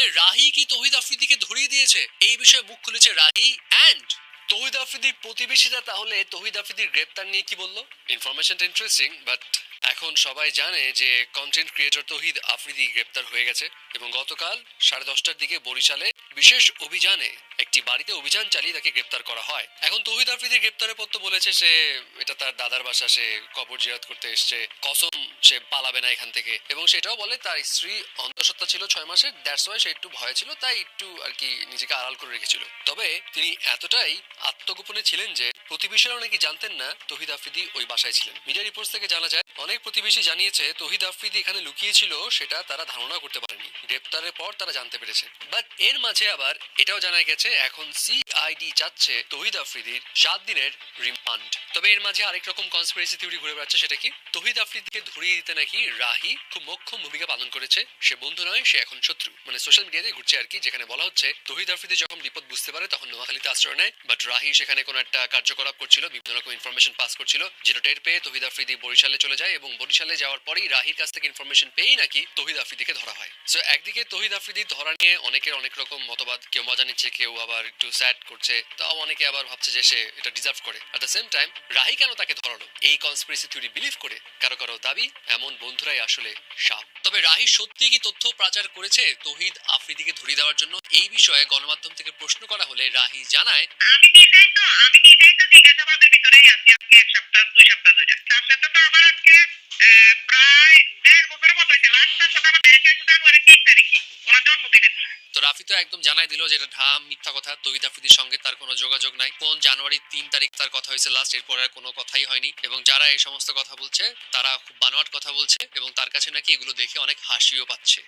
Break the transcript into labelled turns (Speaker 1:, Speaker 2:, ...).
Speaker 1: তাহলে রাহি কি তহিদ আফ্রিদিকে ধরিয়ে দিয়েছে? এই বিষয়ে মুখ খুলেছে রাহি অ্যান্ড তহিদ আফ্রিদির প্রতিবেশীরা তাহলে তহিদ আফ্রিদির গ্রেপ্তার নিয়ে কি বলল? ইনফরমেশনটা ইন্টারেস্টিং বাট এখন সবাই জানে যে কন্টেন্ট ক্রিয়েটর তহিদ আফ্রিদি গ্রেপ্তার হয়ে গেছে এবং গতকাল সাড়ে দশটার দিকে বরিশালে বিশেষ অভিযানে একটি বাড়িতে অভিযান চালিয়ে তাকে গ্রেপ্তার করা হয়। এখন তহিদ আফ্রিদি গ্রেপ্তারের পর তো বলেছে সে, এটা তার দাদার বাসা, সে কবর জিয়ারত করতে এসছে, কসম সে পালাবে না এখান থেকে। এবং সেটাও বলে তার স্ত্রী অন্তঃসত্ত্বা ছিল ছয় মাসের দ্যাটস ওয়াই সে একটু ভয় ছিল, তাই একটু আর কি নিজেকে আড়াল করে রেখেছিল। তবে তিনি এতটাই আত্মগোপনে ছিলেন যে প্রতিবেশীরাও নাকি জানতেন না তহিদ আফ্রিদি ওই বাসায় ছিলেন। মিডিয়া রিপোর্টস থেকে জানা যায় অনেক প্রতিবেশী জানিয়েছে, তহিদ আফ্রিদি এখানে লুকিয়েছিল, সেটা তারা ধারণা করতে পারেনি। গ্রেপ্তারের পর তারা জানতে পেরেছে। বাট এর মাঝে আবার এটাও জানা গেছে, এখন সিআইডি চাচ্ছে তহিদ আফ্রিদির সাত দিনের রিমান্ড। তবে এর মাঝে আরেক রকম কনস্পিরেসি থিওরি ঘুরে বেড়াচ্ছে, সেটা কি? তহিদ আফ্রিদিকে ধরিয়ে দিতে নাকি রাহি খুব মোক্ষম ভূমিকা পালন করেছে, সে বন্ধু নয়, সে এখন শত্রু। মানে সোশ্যাল মিডিয়াতে ঘুরছে আর কি, যেখানে বলা হচ্ছে, তহিদ আফ্রিদি যখন বিপদ বুঝতে পারে, তখন নোয়াখালীতে আশ্রয় নেয় বাট রাহি সেখানে কোনো একটা কার্যকলাপ করছিল, বিভিন্ন রকম ইনফরমেশন পাস করছিল, যেটা টের পেয়ে তহিদ আফ্রিদি বরিশালে চলে যায় এবং বরিশালে যাওয়ার পরেই রাহির কাছ থেকে ইনফরমেশন পেয়েই নাকি তহিদ আফ্রিদিকে ধরা হয়। সো একদিকে তহিদ আফ্রিদি ধরা নিয়ে অনেকের অনেক রকম মতবাদ, কেউ মজা নিচ্ছে, কেউ আবার একটু স্যাড করছে, তাও অনেকে আবার ভাবছে যে সে এটা ডিজার্ভ করে। At the same time Rahi কেন তাকে ধরালো? এই কনস্পিরেসি থিওরি বিলিভ করে কারও কারও দাবি এমন বন্ধুরাই আসলে সাপ। তবে রাহি সত্যি কি তথ্য প্রচার করেছে তহিদ আফ্রিদিকে ধরিয়ে দেওয়ার জন্য? এই বিষয়ে গণমাধ্যম থেকে প্রশ্ন করা হলে রাহি জানায়,
Speaker 2: আমি নিজেই তো, আমি নিজেই তো জিজ্ঞাসাবাদের ভিতরেই আছি। তো
Speaker 1: রাফি তো একদম জানাই দিল যে এটা ঢাম, মিথ্যা কথা সঙ্গে তার কোনো যোগাযোগ নাই। কোন তিন তারিখ তার কথা হয়েছে লাস্ট এরপর আর কোনো কথাই হয়নি। এবং যারা এই সমস্ত কথা বলছে, তারা খুব বানোয়াট কথা বলছে এবং তার কাছে নাকি এগুলো দেখে অনেক হাসিও পাচ্ছে।